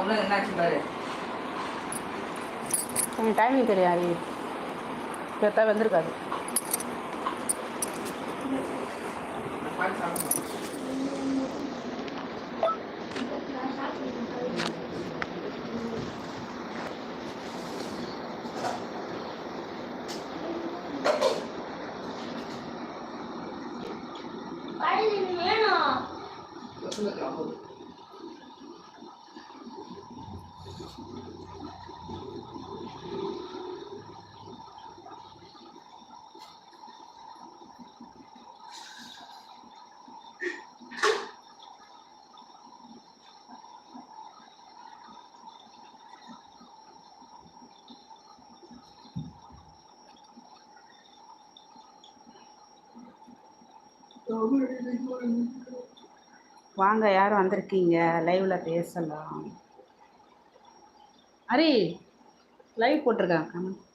உள்ள என்னாச்சு பாரு எனக்கு டைமிங் தெரியாது. பெத்தா வந்திருக்காது பால் சாப்பிடணும் பசங்களுக்கு அவ்வளோ வாங்க யார் வந்திருக்கீங்க? லைவ்ல பேசலாம். ஹரி லைவ் போட்டிருக்காங்க. கமெண்ட்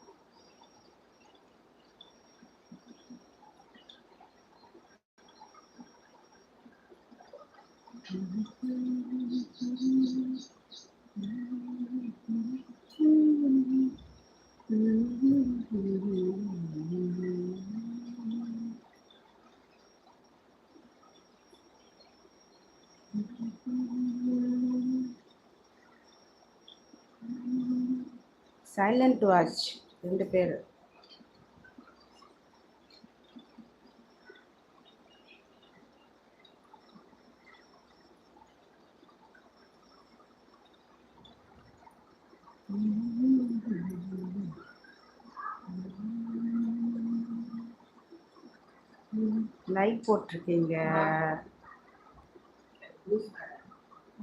சைலண்ட் வாட்ச் ரெண்டு பேர். லைக் போட்டிருக்கீங்க.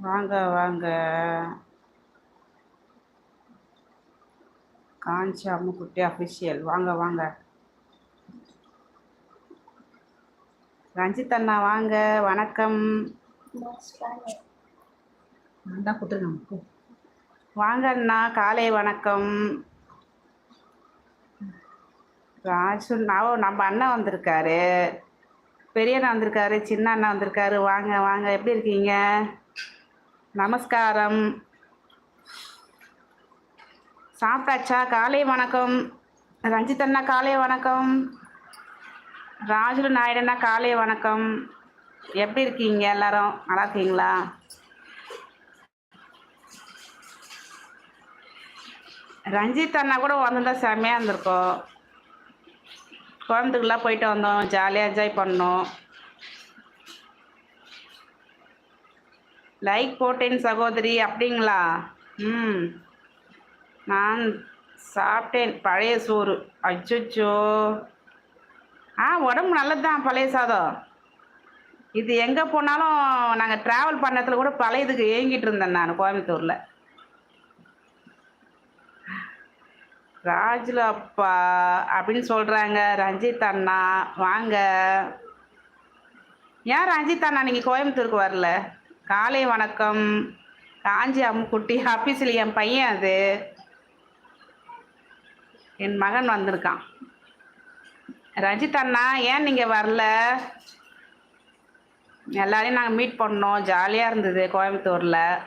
வாங்க வாங்க. காஞ்சி அம்முக்குட்டி அஃபிஷியல் வாங்க வாங்க. ரஞ்சித் அண்ணா வாங்க. வணக்கம். வாங்க அண்ணா. காலை வணக்கம். ராஜு நான் நம்ம அண்ணன் வந்திருக்காரு. பெரிய அண்ணா வந்திருக்காரு சின்ன அண்ணா வந்திருக்காரு. வாங்க வாங்க. எப்படி இருக்கீங்க? நமஸ்காரம். சாப்பிட்டாச்சா? காலை வணக்கம். ரஞ்சித் அண்ணா காலை வணக்கம். ராஜுலு நாயுடண்ணா காலை வணக்கம். எப்படி இருக்கீங்க எல்லாரும்? நல்லா இருக்கீங்களா? ரஞ்சித் அண்ணா கூட வந்திருந்தா செம்மையாக இருந்திருக்கோம் குழந்தைக்கெல்லாம் போயிட்டு வந்தோம். ஜாலியாக என்ஜாய் பண்ணோம். லைக் போட்டேன் சகோதரி. அப்படிங்களா? ம். நான் சாப்பிட்டேன். பழைய சோறு. அச்சோ ஆ உடம்பு நல்லது தான் பழைய சாதம். இது எங்கே போனாலும் நாங்கள் ட்ராவல் பண்ணத்தில் கூட பழையதுக்கு ஏங்கிட்டு இருந்தேன் நான் கோயம்புத்தூரில். ராஜுல அப்பா அப்படின்னு சொல்கிறாங்க ரஞ்சித் அண்ணா வாங்க. ஏன் ரஞ்சித் அண்ணா நீங்கள் கோயம்புத்தூருக்கு வரல? காலை வணக்கம். காஞ்சி அம்முக்குட்டி ஆஃபீஸில் என் பையன் அது. என் மகன் வந்திருக்கான். ரஞ்சித் அண்ணா ஏன் நீங்கள் வரல? எல்லாரையும் நாங்கள் மீட் பண்ணோம். ஜாலியாக இருந்தது கோயம்புத்தூரில்.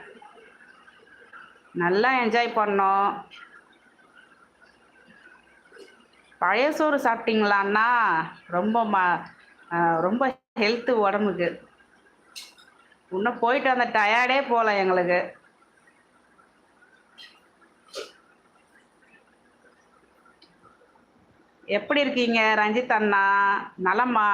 நல்லா என்ஜாய் பண்ணோம். பழைய சோறு சாப்பிட்டீங்களான்னா ரொம்ப ம ரொம்ப ஹெல்த்து உடம்புக்கு. இன்னும் போயிட்டு வந்த டயர்டே போகல எங்களுக்கு. எப்படி இருக்கீங்க ரஞ்சித் அண்ணா? நலமா?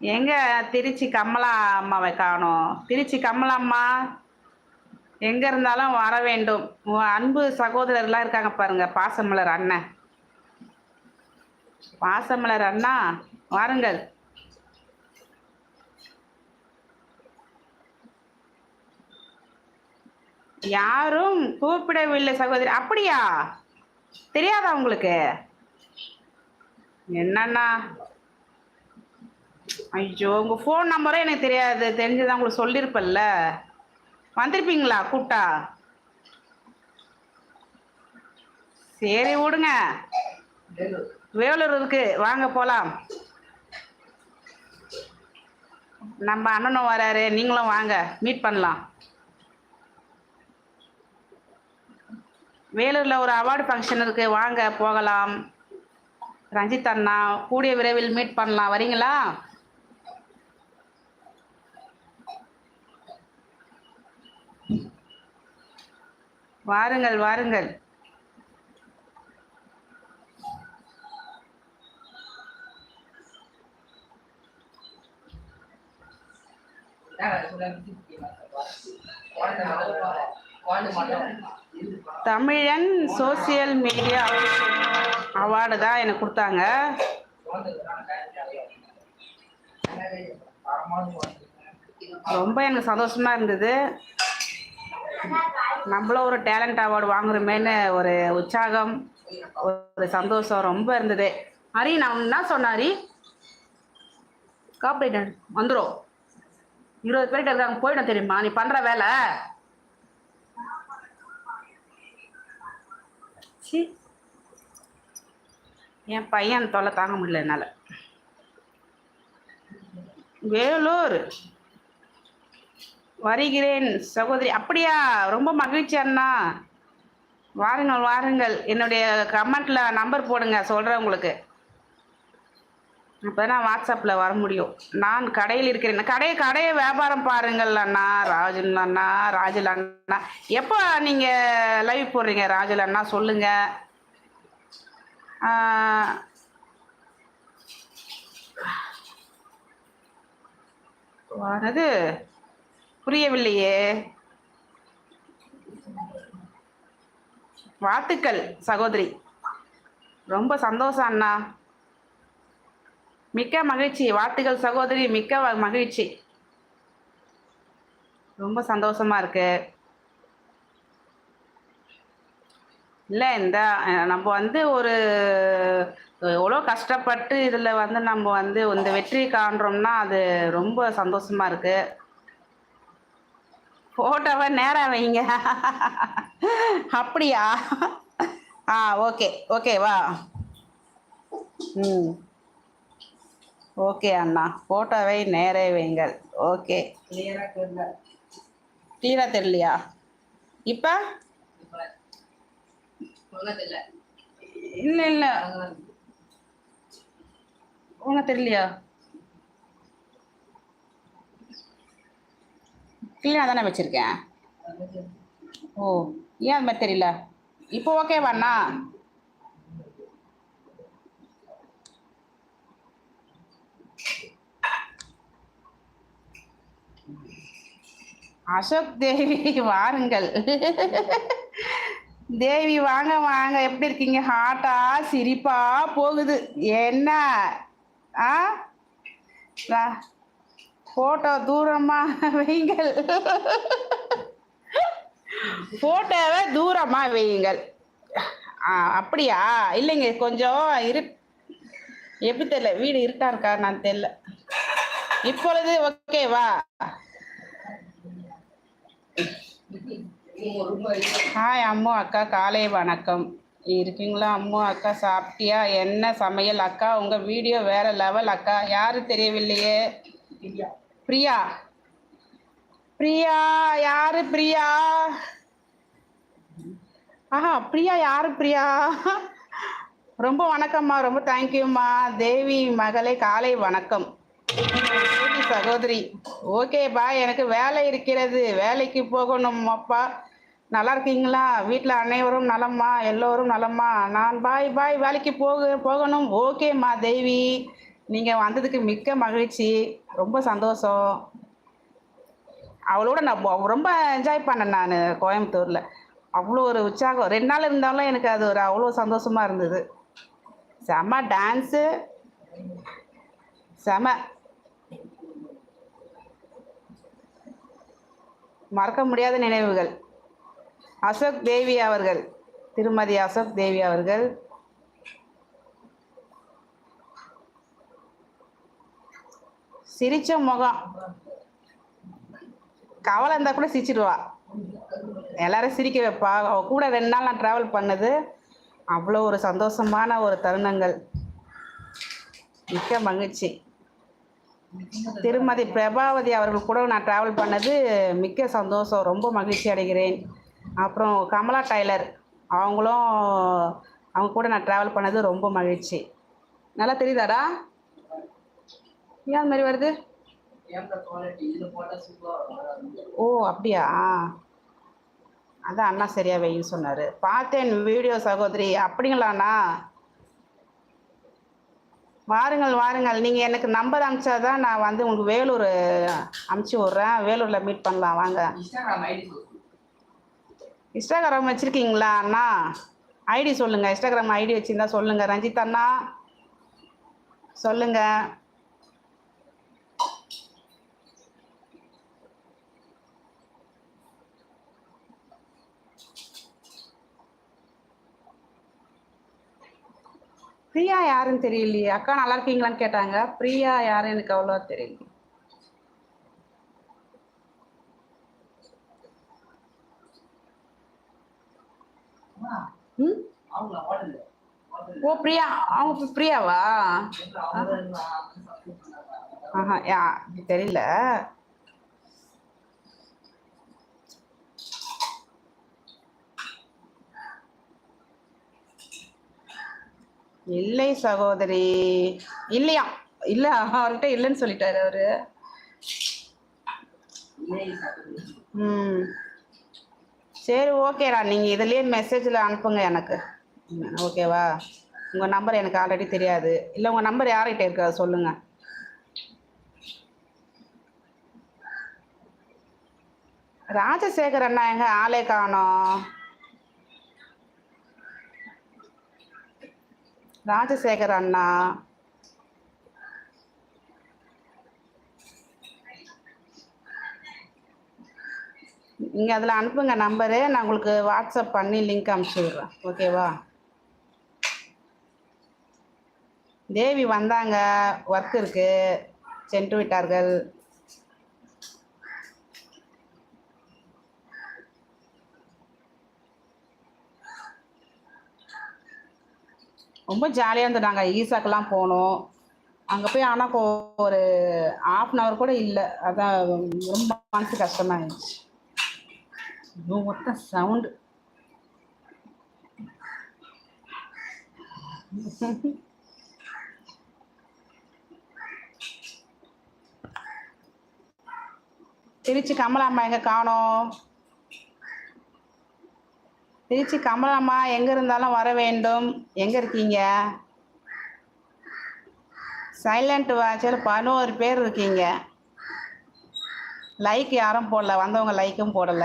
எங்க திருச்சி கமலா அம்மாவை காணோம். திருச்சி கமலா அம்மா எங்க இருந்தாலும் வர வேண்டும். அன்பு சகோதரர்லாம் இருக்காங்க பாருங்க பாசமலர் அண்ணன். பாசமலர் அண்ணா வாருங்கள். யாரும் கூப்பிடவில்லை சகோதரி. அப்படியா? தெரியாதா உங்களுக்கு? என்னண்ணா? ஐயோ உங்க ஃபோன் நம்பரும் எனக்கு தெரியாது. தெரிஞ்சதான் உங்களுக்கு சொல்லியிருப்பல்ல வந்திருப்பீங்களா? கூப்பிட்டா? சரி விடுங்க. வேலூர் வேலூர் இருக்கு. வாங்க போலாம். நம்ம அண்ணனும் வராரு. நீங்களும் வாங்க. மீட் பண்ணலாம். வேலூர்ல ஒரு அவார்டு ஃபங்க்ஷன் இருக்கு. வாங்க போகலாம். ரஞ்சித் அண்ணா கூடிய விரைவில் மீட் பண்ணலாம். வரீங்களா? வாருங்கள் வாருங்கள். தமிழன் சோசியல் மீடியா அவார்டு தான் எனக்கு கொடுத்தாங்க. ரொம்ப எனக்கு சந்தோஷமா இருந்தது. நம்மளும் ஒரு டேலண்ட் அவார்டு வாங்குறோமேன்னு ஒரு உற்சாகம் ஒரு சந்தோஷம் ரொம்ப இருந்தது. ஹரி நான் என்ன சொன்னேன் ஹரி? காப்பரேட் வந்துடும் இருபது பேர்கிட்ட இருக்காங்க போயிடும் தெரியுமா? நீ பண்ணுற வேலை. வச்சு என் பையன் தொலை தாங்க முடியல என்னால். வேலூர் வருகிறேன் சகோதரி. அப்படியா? ரொம்ப மகிழ்ச்சி அண்ணா. வாருங்கள் வாருங்கள். என்னுடைய கமெண்ட்டில் நம்பர் போடுங்க சொல்கிறேன் உங்களுக்கு. அப்போ நான் வாட்ஸ்அப்பில் வர முடியும். நான் கடையில் இருக்கிறேன். கடையை கடையை வியாபாரம் பாருங்கள் அண்ணா. ராஜன் அண்ணா ராஜல் அண்ணா. எப்போ நீங்கள் லைவ் போடுறீங்க? ராஜல் அண்ணா சொல்லுங்கள் அது புரியவில்லையே. வாழ்த்துக்கள் சகோதரி. ரொம்ப சந்தோஷம் அண்ணா. மிக்க மகிழ்ச்சி. வாழ்த்துக்கள் சகோதரி மிக்க மகிழ்ச்சி. ரொம்ப சந்தோஷமா இருக்கு. இல்லை இந்த நம்ம வந்து ஒரு எவ்வளோ கஷ்டப்பட்டு இதில் வந்து நம்ம வந்து இந்த வெற்றி காண்றோம்னா அது ரொம்ப சந்தோஷமா இருக்கு. ஃபோட்டோவை நேராக வைங்க. அப்படியா? ஆ ஓகே. ஓகேவா ம். ஓகே அண்ணா ஃபோட்டோவை நேரே வைங்கள் ஓகே. கிளியரா தெரியல கிளியராக தெரியலையா? இப்போ? இல்லை இல்லை. உனக்கு தெரியலையா? கிளியாக தானே வச்சுருக்கேன்? ஓ ஏன் அது மாதிரி தெரியல? இப்போ ஓகேவாண்ணா அசோக் தேவி வாருங்கள். தேவி வாங்க வாங்க. எப்படி இருக்கீங்க? ஹாட்டா சிரிப்பா போகுது. என்ன? ஆ? ஃபோட்டோ தூரமா வைங்கள் ஃபோட்டோவை தூரமா வையுங்கள். ஆ அப்படியா? இல்லைங்க கொஞ்சம் இரு. எப்படி தெரியல? வீடு இருட்டா இருக்கா? நான் தெரியல. இப்பொழுது ஓகேவா ஹாய் அம்மு அக்கா காலை வணக்கம். இருக்கீங்களா அம்மு அக்கா சாப்பிட்டியா? என்ன சமையல் அக்கா? உங்க வீடியோ வேற லெவல் அக்கா. யாரு தெரியவில்லையே? பிரியா. பிரியா யாரு பிரியா? ஆஹா பிரியா யாரு பிரியா? ரொம்ப வணக்கம்மா ரொம்ப தேங்க்யூம்மா தேவி மகளே காலை வணக்கம். சகோதரி. ஓகே பா. எனக்கு வேலை இருக்கிறது. வேலைக்கு போகணும் அப்பா. நல்லா இருக்கீங்களா? வீட்டில் அனைவரும் நலம்மா? எல்லோரும் நலம்மா? நான் பாய் பாய் வேலைக்கு போக போகணும். ஓகேம்மா தேவி. நீங்கள் வந்ததுக்கு மிக்க மகிழ்ச்சி. ரொம்ப சந்தோஷம். அவளோட நான் ரொம்ப என்ஜாய் பண்ணேன் நான் கோயம்புத்தூரில். அவ்வளோ ஒரு உற்சாகம். ரெண்டு நாள் இருந்தாலும் எனக்கு அது ஒரு அவ்வளோ சந்தோஷமாக இருந்தது. செம டான்ஸு செம மறக்க முடியாத நினைவுகள். அசோக் தேவி அவர்கள் திருமதி அசோக் தேவி அவர்கள். சிரிச்ச முகம். கவலை இருந்தால் கூட சிரிச்சிடுவா. எல்லாரும் சிரிக்க வைப்பா. அவ கூட ரெண்டு நாள் நான் ட்ராவல் பண்ணது அவ்வளோ ஒரு சந்தோஷமான ஒரு தருணங்கள். மிக்க மகிழ்ச்சி. திருமதி பிரபாவதி அவர்கள் கூட நான் ட்ராவல் பண்ணது மிக்க சந்தோஷம். ரொம்ப மகிழ்ச்சி அடைகிறேன். அப்புறம் கமலா டைலர் அவங்களும் அவங்க கூட நான் ட்ராவல் பண்ணது ரொம்ப மகிழ்ச்சி. நல்லா தெரியுதாடா? ஏன் அந்த மாதிரி வருது? ஓ அப்படியா? அதான் அண்ணா சரியா வெயின்னு சொன்னார். பார்த்தேன் வீடியோ சகோதரி. அப்படிங்களாண்ணா? வாருங்கள் வாருங்கள். நீங்கள் எனக்கு நம்பர் அனுப்பிச்சாதான் நான் வந்து உங்களுக்கு வேலூர் அனுப்பிச்சி விட்றேன். வேலூரில் மீட் பண்ணலாம் வாங்க. இன்ஸ்டாகிராம் வச்சுருக்கீங்களா அண்ணா? ஐடி சொல்லுங்கள் இன்ஸ்டாகிராம் ஐடி வச்சுருந்தா சொல்லுங்கள் ரஞ்சித் அண்ணா சொல்லுங்கள் பிரியா யாருன்னு தெரியலையே. அக்கா நல்லா இருக்கீங்களான்னு கேட்டாங்க. பிரியா யாருன்னு எனக்கு அவ்வளோ தெரியல. ஓ பிரியா. அவங்க பிரியாவா? ஆஹா யா தெரியல. இல்லை சகோதரி. இல்லையா? இல்ல அவர்கிட்ட இல்லைன்னு சொல்லிட்டாரு அவரு. ம். சரி ஓகேடா நீங்கள் இதுலேயே மெசேஜில் அனுப்புங்க எனக்கு. ஓகேவா உங்கள் நம்பர் எனக்கு ஆல்ரெடி தெரியாது. இல்லை உங்கள் நம்பர் யார்கிட்ட இருக்கா? அதை சொல்லுங்கள் ராஜசேகர் அண்ணா எங்க? ஆளே காணோம். ராஜசேகர் அண்ணா. நீங்கள் அதில் அனுப்புங்க நம்பரு. நான் உங்களுக்கு வாட்ஸ்அப் பண்ணி லிங்க் அனுப்பிச்சி விட்றேன். ஓகேவா தேவி வந்தாங்க. ஒர்க் இருக்குது சென்று விட்டார்கள். ரொம்ப ஜாலியாக இருந்தது நாங்கள் ஈசாக்கெல்லாம் போனோம். அங்கே போய் ஆனால் ஒரு ஆஃப் அன் ஹவர் கூட இல்லை. அதான் ரொம்ப மனசு கஷ்டமாயிடுச்சு மொத்த சவுண்டு திருச்சி கமலாம்மா எங்க காணோம்? திருச்சி கமலம்மா எங்க இருந்தாலும் வர வேண்டும். எங்க இருக்கீங்க? சைலண்ட் வாட்சில் பதினோரு பேர் இருக்கீங்க. லைக் யாரும் போடல. வந்தவங்க லைக்கும் போடல.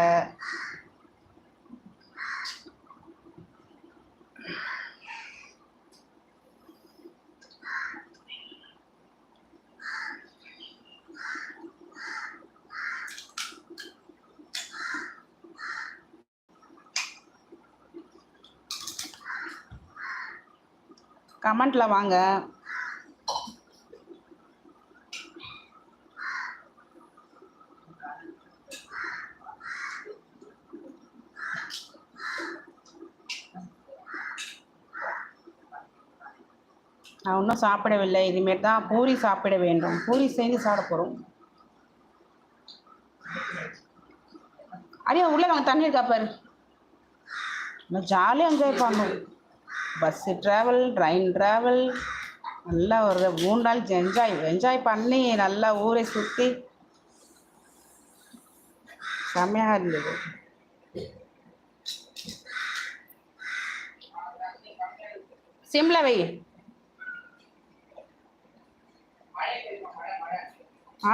கமெண்ட்ல வாங்க. நான் இன்னும் சாப்பிடவில்லை. இதுமாரி தான் பூரி சாப்பிட வேண்டும். பூரி சேர்ந்து சாப்பிட போகிறோம் அடியா உள்ளே வாங்க. தண்ணி இருக்கா பாரு. ஜாலியாக என்ஜாய் பண்ணணும் பஸ்ஸு ட்ராவல் ட்ரெயின் ட்ராவல் நல்லா ஒரு மூணு நாள் என்ஜாய் என்ஜாய் பண்ணி நல்லா ஊரை சுற்றி செம்மையாக இருந்தது. சிம்ல வை.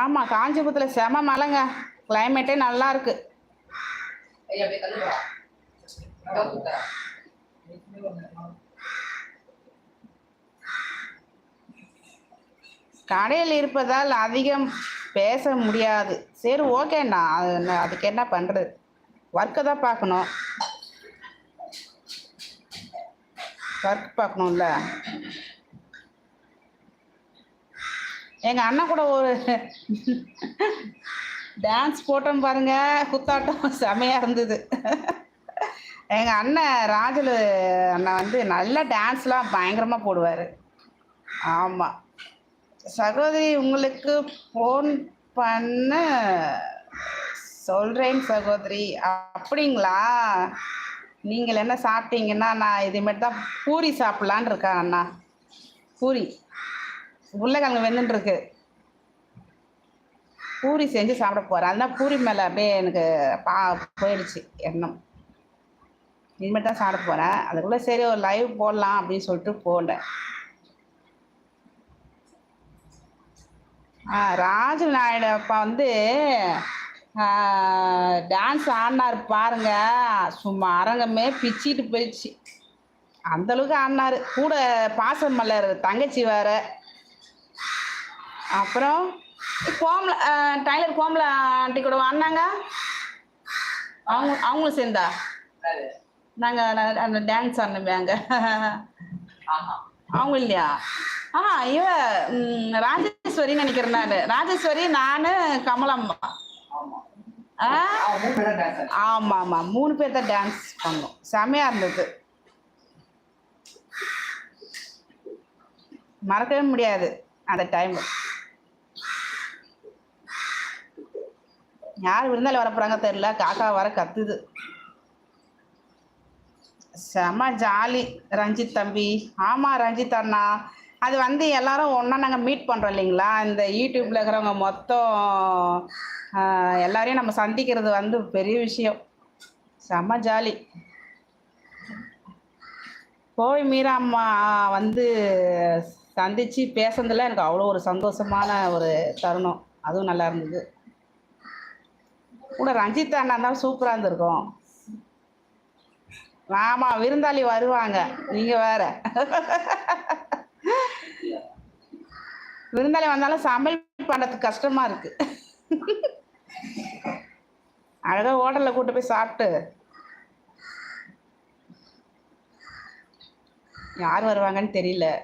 ஆமாம் காஞ்சிபுரத்தில் செம மலைங்க கிளைமேட்டே நல்லா இருக்கு. ஐயா கடையில் இருப்பதால் அதிகம் பேச முடியாது. சரி ஓகேண்ணா அது என்ன- அதுக்கு என்ன பண்ணுறது ஒர்க்கை தான் பார்க்கணும். ஒர்க் பார்க்கணும்ல. எங்கள் அண்ணன் கூட ஒரு டான்ஸ் போட்டோம் பாருங்க. குத்தாட்டம் செமையாக இருந்தது. எங்கள் அண்ணன் ராஜலு அண்ணன் வந்து நல்லா டான்ஸ்லாம் பயங்கரமாக போடுவார். ஆமாம் சகோதரி உங்களுக்கு ஃபோன் பண்ண சொல்கிறேன் சகோதரி. அப்படிங்களா? நீங்கள் என்ன சாப்பிட்டீங்கன்னா நான் இதுமாரி தான் பூரி சாப்பிட்லான்னு இருக்கேன் அண்ணா. பூரி. உருளைக்கிழங்கு வெந்துட்டுருக்கு பூரி செஞ்சு சாப்பிட போகிறேன் அதுதான் பூரி மேலே அப்படியே எனக்கு பா போயிடுச்சு எண்ணம். இனிமேல் தான் சாப்பிட போகிறேன் அதுக்குள்ளே சரி ஒரு லைவ் போடலாம் அப்படின்னு சொல்லிட்டு போனேன். ராஜு நாயுடு அப்பா வந்து டான்ஸ் ஆடினார் பாருங்க. சும்மா அரங்கமே பிச்சிட்டு போயிடுச்சு. அந்த அளவுக்கு ஆடினாரு. கூட பாசம் மலர் தங்கச்சி வேற. அப்புறம் கோமல டைலர் கோமல ஆண்டி கூட ஆடினாங்க. அவங்க அவங்களும் சேர்ந்தா? நாங்கள் அந்த டான்ஸ் ஆடினோமே ஆமா. அவங்க இல்லையா? ஆ இவ ராஜேஸ்வரி நினைக்கிறேன் நான். ராஜேஸ்வரி நானு கமலம்மா. ஆமா ஆமா. மூணு டான்ஸ் பேர் தான் டான்ஸ் பண்ணோம். செமையா இருந்தது. மறக்கவே முடியாது அந்த டைம் யார் விருந்தாளி வர போகிறாங்க தெரில காக்கா வர கத்துது. செம ஜாலி ரஞ்சித் தம்பி. ஆமா ரஞ்சித் அண்ணா. அது வந்து எல்லாரும் ஒன்றா நாங்கள் மீட் பண்ணுறோம் இல்லைங்களா? இந்த யூடியூப்பில் இருக்கிறவங்க மொத்தம் எல்லாரையும் நம்ம சந்திக்கிறது வந்து பெரிய விஷயம். செம ஜாலி. கோவை மீரா அம்மா வந்து சந்தித்து பேசுனதுல எனக்கு அவ்வளோ ஒரு சந்தோஷமான ஒரு தருணம். அதுவும் நல்லா இருந்தது. கூட ரஞ்சித் அண்ணா தான் சூப்பராக இருந்திருக்கும். ஆமாம் விருந்தாளி வருவாங்க. நீங்கள் வேற. விருந்தாளி வந்தாலும் சமையல் பண்ணுறதுக்கு கஷ்டமா இருக்கு. அழகாக ஹோட்டலில் கூட்டு போய் சாப்பிட்டு. யார் வருவாங்கன்னு தெரியல.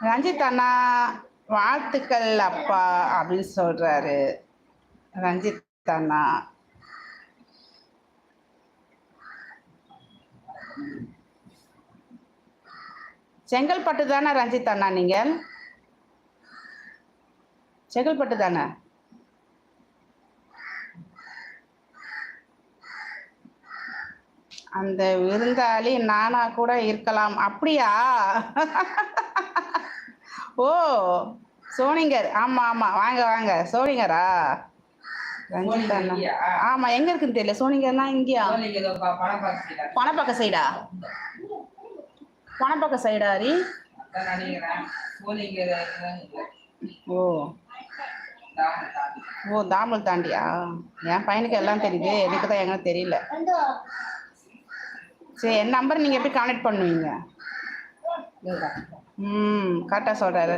ரஞ்சித் அண்ணா வாழ்த்துக்கள் அப்பா அப்படின்னு சொல்றாரு. ரஞ்சித் அண்ணா. செங்கல்பட்டு தானே ரஞ்சித் அண்ணா நீங்கள் செங்கல்பட்டு தானே? அந்த விருந்தாளி நானா கூட இருக்கலாம். அப்படியா? ஓ சோனிங்கர். ஆமா ஆமா. வாங்க வாங்க. சோனிங்கரா? ரஞ்சித் அண்ணா. சோனிங்கர் ஆமா எங்க இருக்குன்னு தெரியல. சோனிங்கர்னா இங்கேயா? பணப்பக்க சைடா? பணப்பக்க சைடா ஹரி அதான் நினைக்கிறேன் சோனிக்கு ஏதோ இதுதான் இல்லை. ஓ. ஓ தாமல் தாண்டியா என் பையனுக்கு எல்லாம் தெரியுது எனக்கு தான் எங்க தெரியல சரி என் நம்பர் நீங்கள் எப்படி கான்டெக்ட் பண்ணுவீங்க. ம் கரெக்டாக சொல்கிறாரு.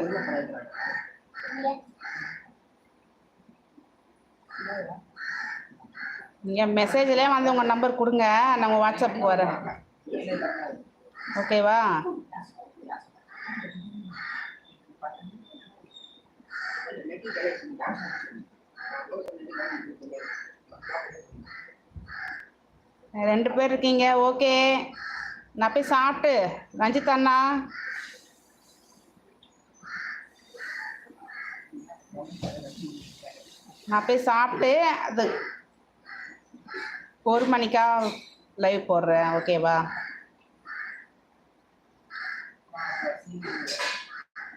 நீங்கள் மெசேஜ்லேயே வந்து உங்கள் நம்பர் கொடுங்க நான் வாட்ஸ்அப்புக்கு வரேன். ஓகேவா? ரெண்டு பேர் இருக்கீங்க ஓகே. நான் போய் சாப்பிட்டு ரஞ்சித் அண்ணா. நான் போய் சாப்பிட்டு அது ஒரு மணிக்கா லைவ் போடுறேன் ஓகேவா?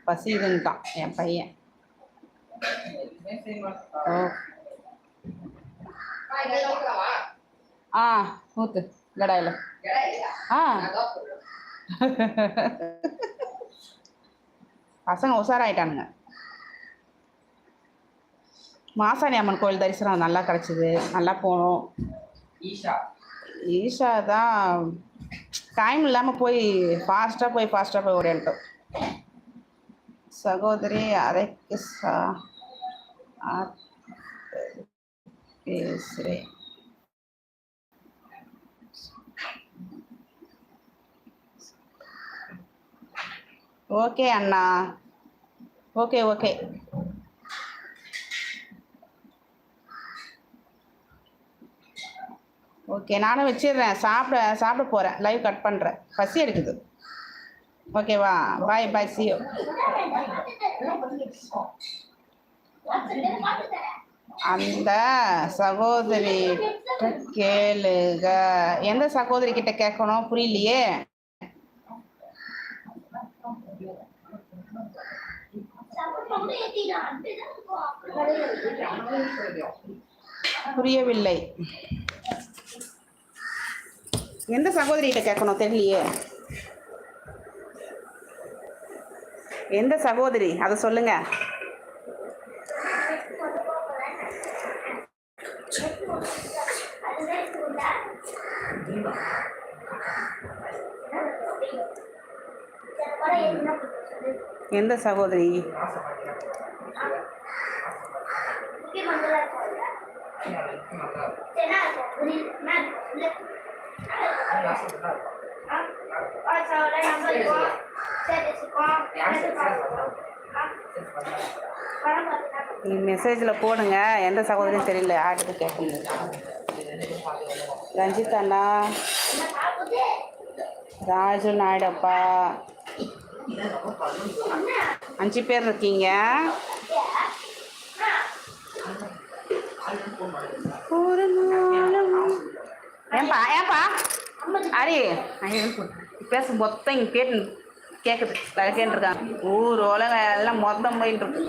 பசிதுன்ட்டான் என் பையன். ஓ ஆ ஊத்து கடாயில்? ஆ. பசங்க உஷாராயிட்டானுங்க மாசாணி அம்மன் கோயில் தரிசனம் நல்லா கிடச்சிது நல்லா போனோம் ஈஷா ஈஷா தான் டைம் இல்லாமல் போய் ஃபாஸ்ட்டாக போய் ஃபாஸ்ட்டாக போய் ஓடிட்டோம் சகோதரி அரைக்கு சா பேசுகிறேன் ஓகே அண்ணா. ஓகே ஓகே ஓகே நானும் வச்சிடுறேன். சாப்பிட சாப்பிட போகிறேன் லைவ் கட் பண்ணுறேன் பசி எடுக்குது. ஓகேவா பாய் பாய் சியோ அந்த சகோதரி கேளுக எந்த சகோதரி கிட்ட கேட்கணும்? புரியலையே? புரியவில்லை. எந்த சகோதரிகிட்ட கேட்கணும் தெரியலையே. எந்த சகோதரி? அதை சொல்லுங்க. எந்த சகோதரி? நீங்கள் மெசேஜில் போடுங்க. எந்த சகோதரியும் தெரியல. யார்கிட்ட கேட்கணும்? ரஞ்சித் அண்ணா ராஜு நாயுடப்பா. அஞ்சு பேர் இருக்கீங்க. ஒரு ஏன்பா ஏன்பா? அரி பேச மொத்தம் இங்கே கேட்டு கேட்குது கேட்டுருக்காங்க ஊர் உலகம் எல்லாம் மொத்தம் போயிட்டு இருக்கு.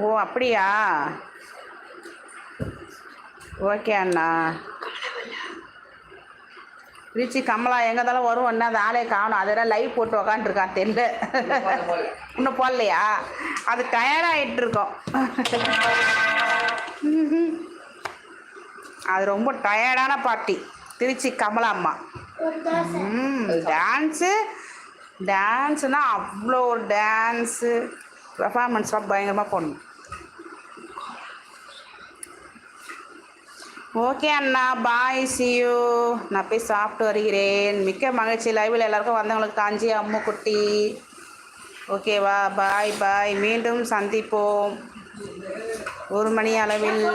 ஓ அப்படியா? ஓகே அண்ணா. ரிச்சி கமலா எங்கே இருந்தாலும் வரும் என்ன அந்த ஆளே காணும். அதெல்லாம் லைவ் போட்டு உக்காந்துருக்கான் தெரியல இன்னும் போடலையா? அது டயர்டாகிட்டு இருக்கோம். அது ரொம்ப டயர்டான பார்ட்டி திருச்சி கமலா அம்மா. ம் டான்ஸு டான்ஸுன்னா அவ்வளோ ஒரு டான்ஸு பர்ஃபார்மன்ஸ்லாம் பயங்கரமாக போடணும். ஓகே அண்ணா. பாய் சியூ நான் போய் சாப்பிட்டு வருகிறேன். மிக்க மகிழ்ச்சி. லைவில் எல்லாருக்கும் வந்தவங்களுக்கு காஞ்சி அம்மு குட்டி. ஓகேவா பாய் பாய் மீண்டும் சந்திப்போம். ஒரு மணி அளவில்.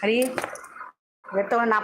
ஹரி எடுத்தவொடனே நான்